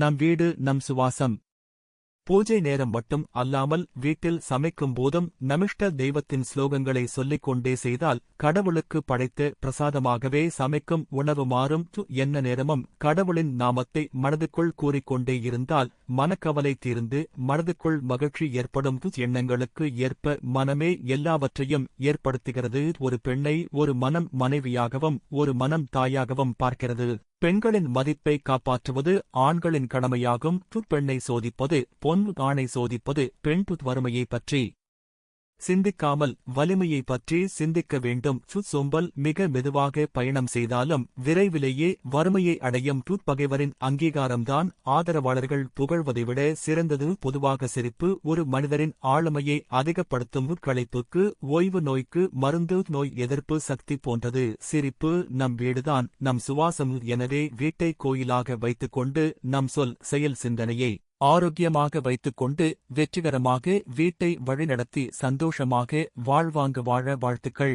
நம் வீடு நம் சுவாசம். பூஜை நேரம் மட்டும் அல்லாமல் வீட்டில் சமைக்கும் போதும் நமிஷ்ட தெய்வத்தின் ஸ்லோகங்களை சொல்லிக் கொண்டே செய்தால் கடவுளுக்கு படைத்து பிரசாதமாகவே சமைக்கும் உணவு மாறும். து என்ன நேரமும் கடவுளின் நாமத்தை மனதுக்குள் கூறிக்கொண்டே இருந்தால் மனக்கவலை தீர்ந்து மனதுக்குள் மகிழ்ச்சி ஏற்படும். எண்ணங்களுக்கு ஏற்ப மனமே எல்லாவற்றையும் ஏற்படுத்துகிறது. ஒரு பெண்ணை ஒரு மனம் மனைவியாகவும் ஒரு மனம் தாயாகவும் பார்க்கிறது. பெண்களின் மதிப்பை காப்பாற்றுவது ஆண்களின் கடமையாகும். துப்பெண்ணை சோதிப்பது பொன் ஆணை சோதிப்பது பெண் துத் வறுமையை பற்றி. சிந்திக்காமல் வலிமையை பற்றி சிந்திக்க வேண்டும். சுத் சோம்பல் மிக மெதுவாக பயணம் செய்தாலும் விரைவிலேயே வறுமையை அடையும். துத் பகைவரின் அங்கீகாரம்தான் ஆதரவாளர்கள் புகழ்வதை விட சிறந்தது. பொதுவாக சிரிப்பு ஒரு மனிதரின் ஆளுமையை அதிகப்படுத்தும். களைப்புக்கு ஓய்வு நோய்க்கு மருந்து நோய் எதிர்ப்பு சக்தி போன்றது. சிரிப்பு நம் வீடுதான் நம் சுவாசம். எனவே வீட்டை கோயிலாக வைத்துக்கொண்டு நம் சொல் செயல் சிந்தனையை ஆரோக்கியமாக வைத்துக்கொண்டு வெற்றிகரமாக வீட்டை வழிநடத்தி சந்தோஷமாக வாழ்வாங்கு வாழ வாழ்த்துக்கள்.